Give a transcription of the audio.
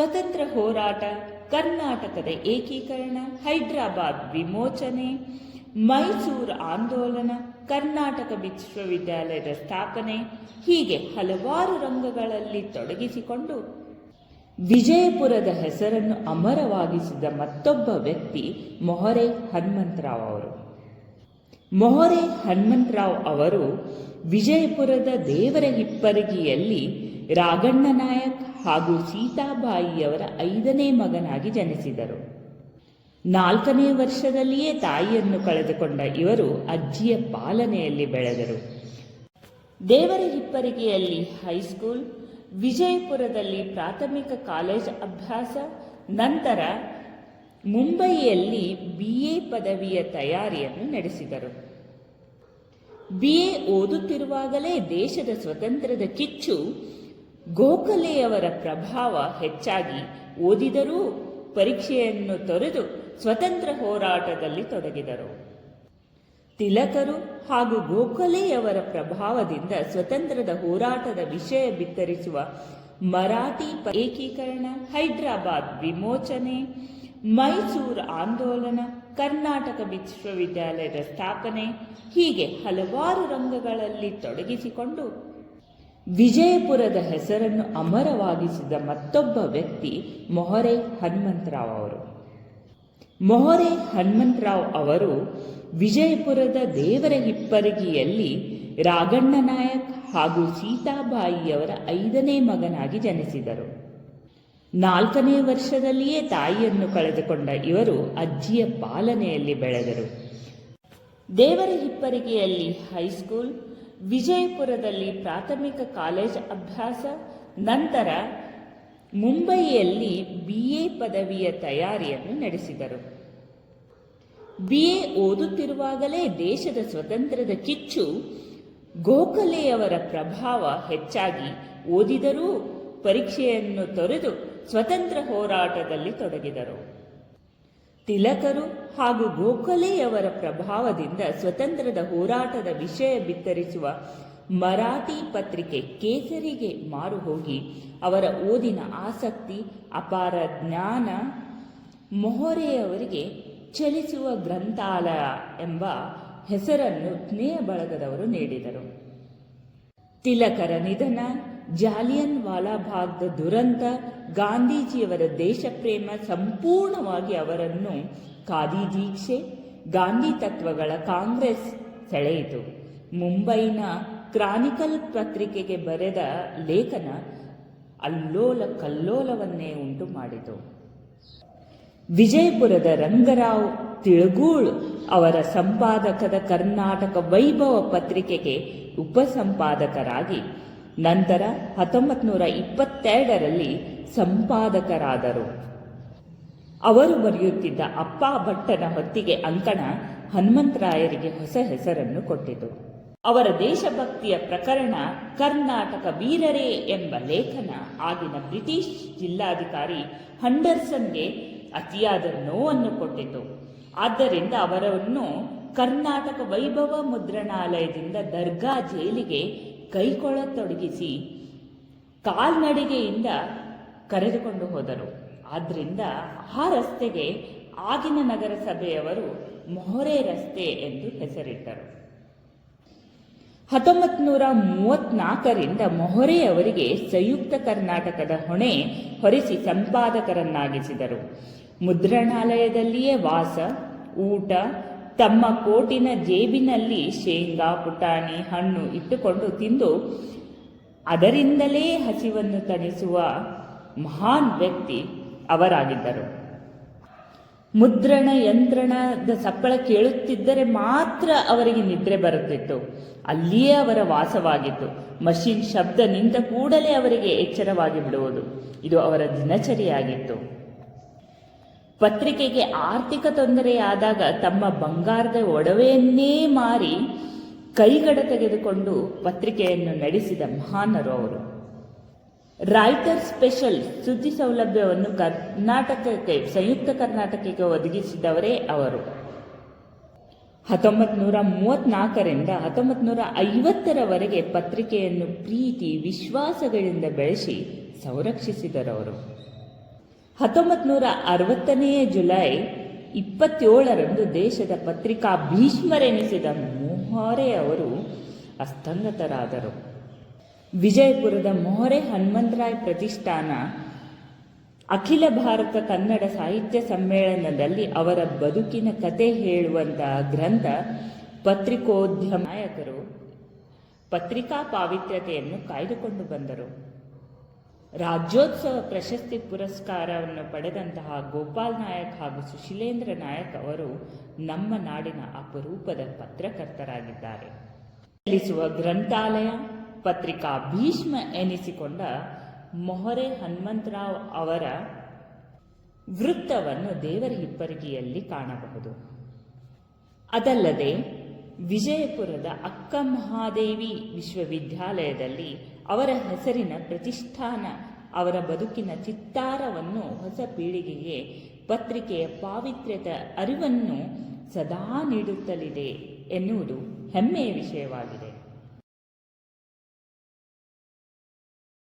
ಸ್ವತಂತ್ರ ಹೋರಾಟ, ಕರ್ನಾಟಕದ ಏಕೀಕರಣ, ಹೈದರಾಬಾದ್ ವಿಮೋಚನೆ, ಮೈಸೂರು ಆಂದೋಲನ, ಕರ್ನಾಟಕ ವಿಶ್ವವಿದ್ಯಾಲಯದ ಸ್ಥಾಪನೆ, ಹೀಗೆ ಹಲವಾರು ರಂಗಗಳಲ್ಲಿ ತೊಡಗಿಸಿಕೊಂಡು ವಿಜಯಪುರದ ಹೆಸರನ್ನು ಅಮರವಾಗಿಸಿದ ಮತ್ತೊಬ್ಬ ವ್ಯಕ್ತಿ ಮೊಹರೆ ಹನುಮಂತರಾವ್ ಅವರು. ಮೊಹರೆ ಹನುಮಂತರಾವ್ ಅವರು ವಿಜಯಪುರದ ದೇವರ ಹಿಪ್ಪರಗಿಯಲ್ಲಿ ರಾಗಣ್ಣ ನಾಯಕ್ ಹಾಗೂ ಸೀತಾಬಾಯಿಯವರ ಐದನೇ ಮಗನಾಗಿ ಜನಿಸಿದರು. ನಾಲ್ಕನೇ ವರ್ಷದಲ್ಲಿಯೇ ತಾಯಿಯನ್ನು ಕಳೆದುಕೊಂಡ ಇವರು ಅಜ್ಜಿಯ ಪಾಲನೆಯಲ್ಲಿ ಬೆಳೆದರು. ದೇವರ ಹಿಪ್ಪರಿಗೆಯಲ್ಲಿ ಹೈಸ್ಕೂಲ್, ವಿಜಯಪುರದಲ್ಲಿ ಪ್ರಾಥಮಿಕ ಕಾಲೇಜ್ ಅಭ್ಯಾಸ, ನಂತರ ಮುಂಬಯಿಯಲ್ಲಿ ಬಿ ಎ ಪದವಿಯ ತಯಾರಿಯನ್ನು ನಡೆಸಿದರು. ಬಿ ಎ ಓದುತ್ತಿರುವಾಗಲೇ ದೇಶದ ಸ್ವತಂತ್ರದ ಕಿಚ್ಚು ಗೋಖಲೆಯವರ ಪ್ರಭಾವ ಹೆಚ್ಚಾಗಿ ಓದಿದರೂ ಪರೀಕ್ಷೆಯನ್ನು ತೊರೆದು ಸ್ವತಂತ್ರ ಹೋರಾಟದಲ್ಲಿ ತೊಡಗಿದರು. ತಿಲಕರು ಹಾಗೂ ಗೋಖಲೆಯವರ ಪ್ರಭಾವದಿಂದ ಸ್ವತಂತ್ರದ ಹೋರಾಟದ ವಿಷಯ ಬಿತ್ತರಿಸುವ ಮರಾಠಿ ಏಕೀಕರಣ, ಹೈದರಾಬಾದ್ ವಿಮೋಚನೆ, ಮೈಸೂರು ಆಂದೋಲನ, ಕರ್ನಾಟಕ ವಿಶ್ವವಿದ್ಯಾಲಯದ ಸ್ಥಾಪನೆ ಹೀಗೆ ಹಲವಾರು ರಂಗಗಳಲ್ಲಿ ತೊಡಗಿಸಿಕೊಂಡು ವಿಜಯಪುರದ ಹೆಸರನ್ನು ಅಮರವಾಗಿಸಿದ ಮತ್ತೊಬ್ಬ ವ್ಯಕ್ತಿ ಮೊಹರೆ ಹನುಮಂತರಾವ್ ಅವರು. ಮೊಹರೆ ಹನುಮಂತರಾವ್ ಅವರು ವಿಜಯಪುರದ ದೇವರ ಹಿಪ್ಪರಗಿಯಲ್ಲಿ ರಾಗಣ್ಣ ನಾಯಕ್ ಹಾಗೂ ಸೀತಾಬಾಯಿಯವರ ಐದನೇ ಮಗನಾಗಿ ಜನಿಸಿದರು. ನಾಲ್ಕನೇ ವರ್ಷದಲ್ಲಿಯೇ ತಾಯಿಯನ್ನು ಕಳೆದುಕೊಂಡ ಇವರು ಅಜ್ಜಿಯ ಪಾಲನೆಯಲ್ಲಿ ಬೆಳೆದರು. ದೇವರ ಹಿಪ್ಪರಿಗೆಯಲ್ಲಿ ಹೈಸ್ಕೂಲ್ ವಿಜಯಪುರದಲ್ಲಿ ಪ್ರಾಥಮಿಕ ಕಾಲೇಜ್ ಅಭ್ಯಾಸ ನಂತರ ಮುಂಬಯಿಯಲ್ಲಿ ಬಿ ಎ ಪದವಿಯ ತಯಾರಿಯನ್ನು ನಡೆಸಿದರು. ಬಿ ಎ ಓದುತ್ತಿರುವಾಗಲೇ ದೇಶದ ಸ್ವತಂತ್ರದ ಕಿಚ್ಚು ಗೋಖಲೆಯವರ ಪ್ರಭಾವ ಹೆಚ್ಚಾಗಿ ಓದಿದರೂ ಪರೀಕ್ಷೆಯನ್ನು ತೊರೆದು ಸ್ವತಂತ್ರ ಹೋರಾಟದಲ್ಲಿ ತೊಡಗಿದರು. ತಿಲಕರು ಹಾಗೂ ಗೋಖಲೆಯವರ ಪ್ರಭಾವದಿಂದ ಸ್ವತಂತ್ರದ ಹೋರಾಟದ ವಿಷಯ ಬಿತ್ತರಿಸುವ ಮರಾಠಿ ಪತ್ರಿಕೆ ಕೇಸರಿಗೆ ಮಾರು ಹೋಗಿ, ಅವರ ಓದಿನ ಆಸಕ್ತಿ, ಅಪಾರ ಜ್ಞಾನ, ಮೊಹರೆಯವರಿಗೆ ಚಲಿಸುವ ಗ್ರಂಥಾಲಯ ಎಂಬ ಹೆಸರನ್ನು ಸ್ನೇಹ ಬಳಗದವರು ನೀಡಿದರು. ತಿಲಕರ ನಿಧನ ಜಾಲಿಯನ್ ವಾಲಾಬಾಗ್ದ ದುರಂತ ಗಾಂಧೀಜಿಯವರ ದೇಶಪ್ರೇಮ ಸಂಪೂರ್ಣವಾಗಿ ಅವರನ್ನು ಖಾದಿ ದೀಕ್ಷೆ, ಗಾಂಧಿ ತತ್ವಗಳ ಕಾಂಗ್ರೆಸ್ ಸೆಳೆಯಿತು. ಮುಂಬೈನ ಕ್ರಾನಿಕಲ್ ಪತ್ರಿಕೆಗೆ ಬರೆದ ಲೇಖನ ಅಲ್ಲೋಲ ಕಲ್ಲೋಲವನ್ನೇ ಉಂಟು ಮಾಡಿತು. ವಿಜಯಪುರದ ರಂಗರಾವ್ ತಿಳಗೂಳ್ ಅವರ ಸಂಪಾದಕದ ಕರ್ನಾಟಕ ವೈಭವ ಪತ್ರಿಕೆಗೆ ಉಪಸಂಪಾದಕರಾಗಿ ನಂತರ ಹತ್ತೊಂಬತ್ತು ನೂರ ಇಪ್ಪತ್ತೆರಡರಲ್ಲಿ ಸಂಪಾದಕರಾದರು. ಅವರು ಬರೆಯುತ್ತಿದ್ದ ಅಪ್ಪ ಭಟ್ಟನ ಹೊತ್ತಿಗೆ ಅಂಕಣ ಹನುಮಂತರಾಯರಿಗೆ ಹೊಸ ಹೆಸರನ್ನು ಕೊಟ್ಟಿತು. ಅವರ ದೇಶಭಕ್ತಿಯ ಪ್ರಕರಣ ಕರ್ನಾಟಕ ವೀರರೇ ಎಂಬ ಲೇಖನ ಆಗಿನ ಬ್ರಿಟಿಷ್ ಜಿಲ್ಲಾಧಿಕಾರಿ ಹಂಡರ್ಸನ್ಗೆ ಅತಿಯಾದ ನೋವನ್ನು ಕೊಟ್ಟಿತು. ಆದ್ದರಿಂದ ಅವರನ್ನು ಕರ್ನಾಟಕ ವೈಭವ ಮುದ್ರಣಾಲಯದಿಂದ ದರ್ಗಾ ಜೈಲಿಗೆ ಕೈಕೊಳತೊಡಗಿಸಿ ಕಾಲ್ನಡಿಗೆಯಿಂದ ಕರೆದುಕೊಂಡು ಹೋದರು. ಆದ್ದರಿಂದ ಆ ರಸ್ತೆಗೆ ಆಗಿನ ನಗರಸಭೆಯವರು ಮೊಹರೆ ರಸ್ತೆ ಎಂದು ಹೆಸರಿಟ್ಟರು. ಹತ್ತೊಂಬತ್ತು ನೂರ ಮೂವತ್ನಾಲ್ಕರಿಂದ ಮೊಹರೆಯವರಿಗೆ ಸಂಯುಕ್ತ ಕರ್ನಾಟಕದ ಹೊಣೆ ಹೊರಿಸಿ ಸಂಪಾದಕರನ್ನಾಗಿಸಿದರು. ಮುದ್ರಣಾಲಯದಲ್ಲಿಯೇ ವಾಸ, ಊಟ ತಮ್ಮ ಕೋಟಿನ ಜೇಬಿನಲ್ಲಿ ಶೇಂಗಾ, ಪುಟಾಣಿ, ಹಣ್ಣು ಇಟ್ಟುಕೊಂಡು ತಿಂದು ಅದರಿಂದಲೇ ಹಸಿವನ್ನು ತಣಿಸುವ ಮಹಾನ್ ವ್ಯಕ್ತಿ ಅವರಾಗಿದ್ದರು. ಮುದ್ರಣ ಯಂತ್ರಣದ ಸಪ್ಪಳ ಕೇಳುತ್ತಿದ್ದರೆ ಮಾತ್ರ ಅವರಿಗೆ ನಿದ್ರೆ ಬರುತ್ತಿತ್ತು. ಅಲ್ಲಿಯೇ ಅವರ ವಾಸವಾಗಿತ್ತು. ಮಷಿನ್ ಶಬ್ದ ನಿಂತ ಕೂಡಲೇ ಅವರಿಗೆ ಎಚ್ಚರವಾಗಿ ಬಿಡುವುದು. ಇದು ಅವರ ದಿನಚರಿಯಾಗಿತ್ತು. ಪತ್ರಿಕೆಗೆ ಆರ್ಥಿಕ ತೊಂದರೆಯಾದಾಗ ತಮ್ಮ ಬಂಗಾರದ ಒಡವೆಯನ್ನೇ ಮಾರಿ ಕೈಗಡ ತೆಗೆದುಕೊಂಡು ಪತ್ರಿಕೆಯನ್ನು ನಡೆಸಿದ ಮಹಾನರು ಅವರು. ರೈಟರ್ ಸ್ಪೆಷಲ್ ಸುದ್ದಿ ಸೌಲಭ್ಯವನ್ನು ಕರ್ನಾಟಕಕ್ಕೆ, ಸಂಯುಕ್ತ ಕರ್ನಾಟಕಕ್ಕೆ ಒದಗಿಸಿದವರೇ ಅವರು. ಹತ್ತೊಂಬತ್ತು ನೂರ ಮೂವತ್ನಾಲ್ಕರಿಂದ ಹತ್ತೊಂಬತ್ತು ನೂರ ಐವತ್ತರವರೆಗೆ ಪತ್ರಿಕೆಯನ್ನು ಪ್ರೀತಿ, ವಿಶ್ವಾಸಗಳಿಂದ ಬೆಳೆಸಿ, ಸಂರಕ್ಷಿಸಿದರವರು. ಹತ್ತೊಂಬತ್ತು ನೂರ ಅರವತ್ತನೆಯ ಜುಲೈ ಇಪ್ಪತ್ತೇಳರಂದು ದೇಶದ ಪತ್ರಿಕಾ ಭೀಷ್ಮರೆನಿಸಿದ ಮೊಹರೆ ಅವರು ಅಸ್ತಂಗತರಾದರು. ವಿಜಯಪುರದ ಮೊಹರೆ ಹನುಮಂತರಾಯ್ ಪ್ರತಿಷ್ಠಾನ, ಅಖಿಲ ಭಾರತ ಕನ್ನಡ ಸಾಹಿತ್ಯ ಸಮ್ಮೇಳನದಲ್ಲಿ ಅವರ ಬದುಕಿನ ಕತೆ ಹೇಳುವಂತಹ ಗ್ರಂಥ ಪತ್ರಿಕೋದ್ಯಮ ನಾಯಕರು ಪತ್ರಿಕಾ ಪಾವಿತ್ರ್ಯತೆಯನ್ನು ಕಾಯ್ದುಕೊಂಡು ಬಂದರು. ರಾಜ್ಯೋತ್ಸವ ಪ್ರಶಸ್ತಿ ಪುರಸ್ಕಾರವನ್ನು ಪಡೆದಂತಹ ಗೋಪಾಲ್ ನಾಯಕ್ ಹಾಗೂ ಸುಶೀಲೇಂದ್ರ ನಾಯಕ್ ಅವರು ನಮ್ಮ ನಾಡಿನ ಅಪರೂಪದ ಪತ್ರಕರ್ತರಾಗಿದ್ದಾರೆ. ಚಲಿಸುವ ಗ್ರಂಥಾಲಯ, ಪತ್ರಿಕಾ ಭೀಷ್ಮ ಎನಿಸಿಕೊಂಡ ಮೊಹರೆ ಹನುಮಂತರಾವ್ ಅವರ ವೃತ್ತವನ್ನು ದೇವರ ಹಿಪ್ಪರಿಗೆಯಲ್ಲಿ ಕಾಣಬಹುದು. ಅದಲ್ಲದೆ ವಿಜಯಪುರದ ಅಕ್ಕ ಮಹಾದೇವಿ ವಿಶ್ವವಿದ್ಯಾಲಯದಲ್ಲಿ ಅವರ ಹೆಸರಿನ ಪ್ರತಿಷ್ಠಾನ, ಅವರ ಬದುಕಿನ ಚಿತ್ತಾರವನ್ನು ಹೊಸ ಪೀಳಿಗೆಗೆ ಪತ್ರಿಕೆಯ ಪಾವಿತ್ರ್ಯದ ಅರಿವನ್ನು ಸದಾ ನೀಡುತ್ತಲಿದೆ ಎನ್ನುವುದು ಹೆಮ್ಮೆಯ ವಿಷಯವಾಗಿದೆ.